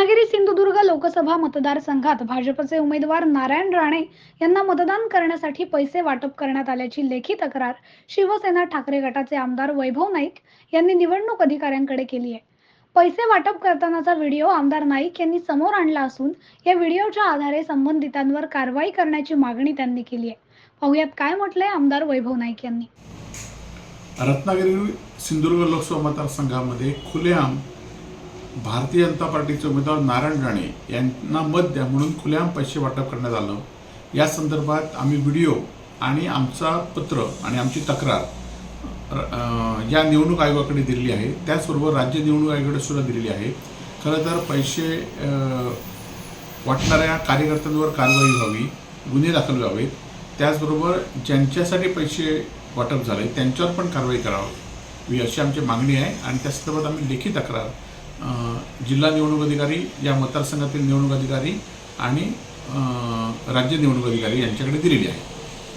सिंधुदुर्ग लोकसभा मतदारसंघात भाजपचे उमेदवार नारायण राणे यांना मतदान करण्यासाठी पैसे वाटप करण्यात आल्याची लेखी तक्रार शिवसेना ठाकरे गटाचे आमदार वैभव नाईक यांनी निवडणूक अधिकाऱ्यांकडे केली आहे. पैसे वाटप करतानाचा व्हिडिओ आमदार नाईक यांनी समोर आणला असून या व्हिडिओच्या आधारे संबंधितांवर कारवाई करण्याची मागणी त्यांनी केली आहे. पाहुयात काय म्हटलंय आमदार वैभव नाईक यांनी. रत्नागिरी सिंधुदुर्ग लोकसभा मतदारसंघामध्ये खुलेआम भारतीय जनता पार्टीचे उमेदवार नारायण राणे यांना मत द्या म्हणून खुलेआम पैसे वाटप करण्यात आलं. या संदर्भात आम्ही व्हिडिओ आणि आमचा पत्र आणि आमची तक्रार या निवडणूक आयोगाकडे दिलेली आहे. त्याचबरोबर राज्य निवडणूक आयोगाकडे सुद्धा दिलेली आहे. खरं तर पैसे वाटणाऱ्या कार्यकर्त्यांवर कारवाई व्हावी गुन्हे दाखल व्हावेत. त्याचबरोबर ज्यांच्यासाठी पैसे वाटप झाले त्यांच्यावर पण कारवाई करावी अशी आमची मागणी आहे. आणि त्या संदर्भात आम्ही लेखी तक्रार जिल्हा निवडणूक अधिकारी या मतदारसंघातील निवडणूक अधिकारी आणि राज्य निवडणूक अधिकारी यांच्याकडे दिलेली आहे.